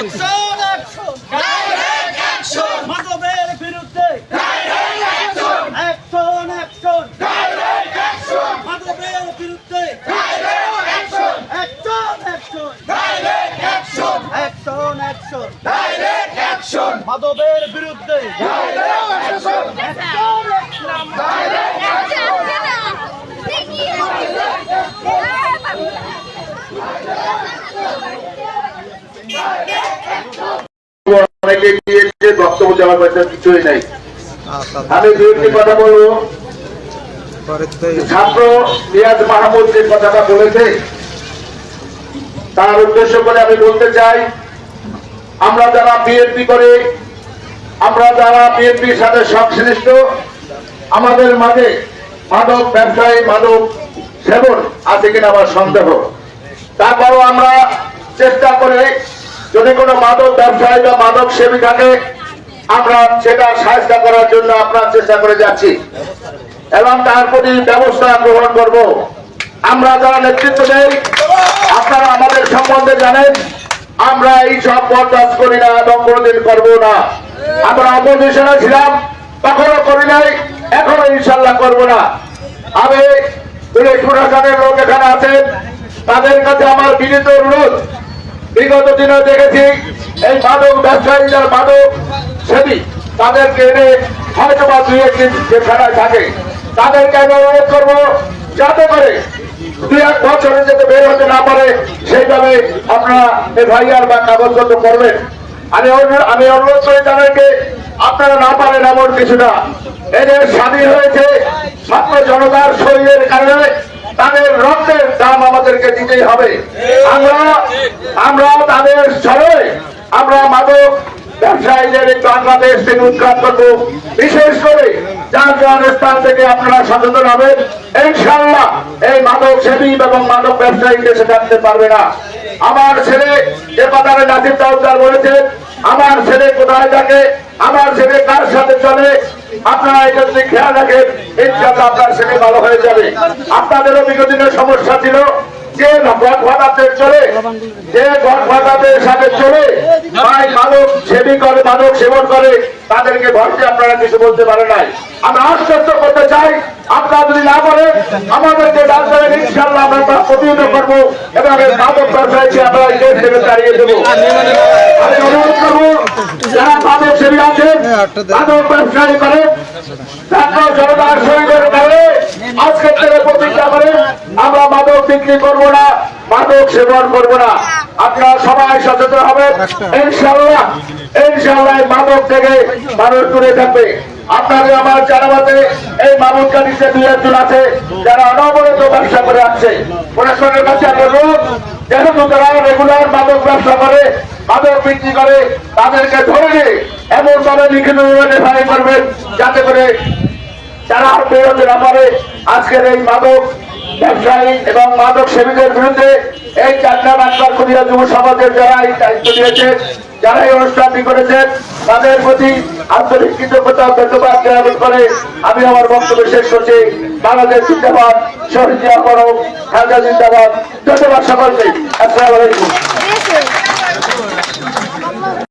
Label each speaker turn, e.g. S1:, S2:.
S1: Action action মাদকের বিরুদ্ধে action action মাদবের বিরুদ্ধে অ্যাকশন অ্যাকশন অ্যাকশন মাদবের বিরুদ্ধে
S2: অনেকে দিয়েছে বক্তব্য দেওয়ার পয়সা কিছুই নাই। আমি দু একটি কথা বলব। ছাত্র রিয়াজ মাহমুদ যে কথাটা বলেছে তার উদ্দেশ্য করে আমি বলতে চাই আমরা যারা বিএনপি করে আমরা যারা বিএনপির সাথে সংশ্লিষ্ট আমাদের মাঝে মাদক ব্যবসায়ী মাদক সেবন আছে কিনা আমার সন্দেহ। তারপরও আমরা চেষ্টা করে যদি কোনো মাদক ব্যবসায়ী বা মাদক সেবী থাকে, আমরা সেটা সাহায্য করার জন্য আপনার চেষ্টা করে যাচ্ছি। এবং তার প্রতি ব্যবস্থা গ্রহণ করব। আমরা যারা নেতৃত্ব দেই, আপনারা আমাদের সম্বন্ধে জানেন, আমরা এই সব বরদাস্ত করি না এবং কোনোদিন করব না। আমরা অপোজিশনে ছিলাম তখনও করি নাই, এখনও ইনশাল্লাহ করব না। আমি পুলিশ প্রশাসনের লোক এখানে আছেন, তাদের কাছে আমার বিনীত অনুরোধ বিগত দিনে দেখেছি এই মাদক ব্যবসায়ী যারা মাদক সেবী তাদেরকে এনে হয়তো বা দুই একদিন জেলখানায় থাকে। তাদেরকে আমি অনুরোধ করব, যাতে করে দুই এক বছরে যাতে বের হতে না পারে, সেইভাবে আপনারা এফআইআর বা কাগজপত্র করবেন। আমি আমি অনুরোধ করি তাদেরকে, আপনারা না পারেন এমন কিছু না এদের স্বাধীন হয়েছে ছাত্র জনতার শরীরের কারণে। তাদের রক্তের দাম আমাদেরকে দিতেই হবে। আমরা আমরা তাদের সরে আমরা মাদক ব্যবসায়ীদের এই বাংলাদেশ থেকে উৎখাত করব। বিশেষ করে যার যার স্থান থেকে আপনারা সচেতন হবেন ইনশাল্লাহ এই মাদক সেবী এবং মাদক ব্যবসায়ী দেশে থাকতে পারবে না। আমার ছেলে যে কথাটা নাসির তাউদ্দার বলেছেন, আমার ছেলে কোথায় থাকে, আমার ছেলে কার সাথে চলে আপনারা এটা যদি খেয়াল রাখেন ইনশাল্লাহ আপনার সেটি ভালো হয়ে যাবে। আপনাদেরও বিগত সমস্যা ছিল আপনারা কিছু বলতে পারে নাই। আমি আশ্বস্ত করতে চাই আপনারা যদি না বলে, আমাদেরকে ডাক্তারের ইনশাল্লাহ আমরা প্রতিহত করব এবং মাদক ব্যবসায়ীকে আমরা দেশ থেকে তাড়িয়ে দেবো। আমি অনুরোধ করব, যারা মাদক সেবী আছেন মাদক ব্যবসায়ী করে তারপর জনতার শরীরের কারণে আজকের থেকে প্রতিজ্ঞা করেন, আমরা মাদক বিক্রি করব না। মাদক সেবন করব না। আপনারা সবাই সচেতন হবেন। ইনশাল্লাহ ইনশাল্লাহ মাদক থেকে মানুষ দূরে থাকবে। আপনাদের আমার জানাবাতে এই মামুন কানিসে দুই একজন আছে, যারা অনবরত ব্যবসা করে আসছে। প্রশাসনের কাছে অনুরোধ যেহেতু তারা রেগুলার মাদক ব্যবসা করে, মাদক বিক্রি করে, তাদেরকে ধরে নিয়ে এমন ভাবে লিখিত রেফারি করবেন, যাতে করে তারা বেরোতে না পারে, আজকের এই মাদক ব্যবসায়ী এবং মাদক সেবীদের বিরুদ্ধে এই চাকরা বাংলার খুদিয়া যুব সমাজের যারা এই দায়িত্ব নিয়েছেন যারা এই অনুষ্ঠানটি করেছেন তাদের প্রতি আন্তরিক কৃতজ্ঞতা ধন্যবাদ জ্ঞাপন করে আমি আমার বক্তব্য শেষ করছি। বাংলাদেশ জিন্দাবাদ, শহীদ জিয়া করো খাজা জিন্দাবাদ। ধন্যবাদ সকলকে। আসসালামু আলাইকুম।